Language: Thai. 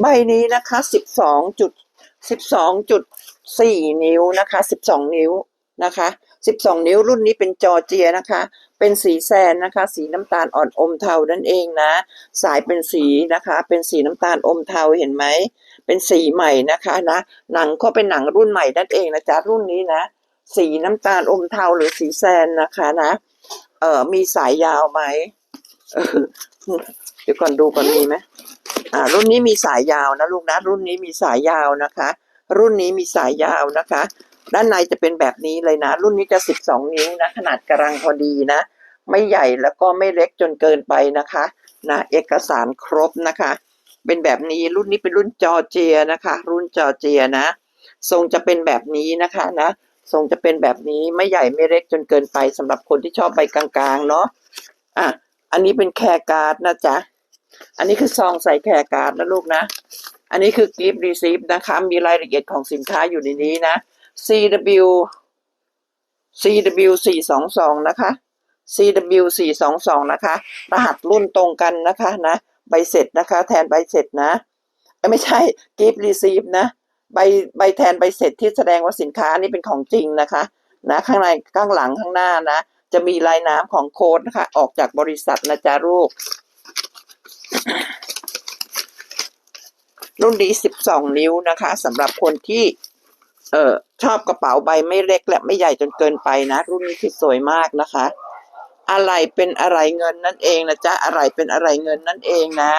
ใบนี้นะคะสิบสองจุดสิบสองจุดสี่นิ้วนะคะสิบสองนิ้วนะคะสิบสองนิ้วรุ่นนี้เป็นจอเจียนะคะ เป็นสีแซนนะคะ สีน้ำตาลอ่อนอมเทานั่นเองนะ สายเป็นสีนะคะ เป็นสีน้ำตาลอมเทาเห็นไหมเป็นสีใหม่นะคะนะหนังก็เป็นหนังรุ่นใหม่นั่นเองนะจ๊ะรุ่นนี้นะ สีน้ำตาลอมเทาหรือสีแซนนะคะนะเออมีสายยาวไหมเดี๋ยวก่อนดูก่อนมีไหม อ่ารุ่นนี้มีสายยาวนะลูกนะ รุ่นนี้มีสายยาวนะคะ รุ่นนี้มีสายยาวนะคะ ด้านในจะเป็นแบบนี้เลยนะ รุ่นนี้จะสิบสองนิ้วนะ ขนาดกำลังพอดีนะ ไม่ใหญ่แล้วก็ไม่เล็กจนเกินไปนะคะนะเอกสารครบนะคะ เป็นแบบนี้รุ่นนี้เป็นรุ่นจอเจียนะคะ รุ่นจอเจียนะ ทรงจะเป็นแบบนี้นะคะนะทรงจะเป็นแบบนี้ไม่ใหญ่ไม่เล็กจนเกินไปสำหรับคนที่ชอบใบกลางๆเนาะอะอันนี้เป็นแคร์การ์ดนะจ๊ะ อันนี้คือซองใส่แคร์การ์ดนะลูกนะ อันนี้คือกิฟต์รีซีฟนะคะ มีรายละเอียดของสินค้าอยู่ในนี้นะ CW CW สี่สองสองนะคะ CW สี่สองสองนะคะ รหัสรุ่นตรงกันนะคะนะใบเสร็จนะคะ แทนใบเสร็จนะ ไม่ใช่กิฟต์รีซีฟนะใบใบแทนใบเสร็จที่แสดงว่าสินค้านี่เป็นของจริงนะคะนะข้างในข้างหลังข้างหน้านะ จะมีลายน้ำของโค้ดนะคะออกจากบริษัทนะจ๊ะลูก รุ่นนี้สิบสองนิ้วนะคะสำหรับคนที่เอ่อชอบกระเป๋าใบไม่เล็กและไม่ใหญ่จนเกินไปนะ รุ่นนี้คือสวยมากนะคะ อะไรเป็นอะไรเงินนั่นเองนะจ๊ะอะไรเป็นอะไรเงินนั่นเองนะ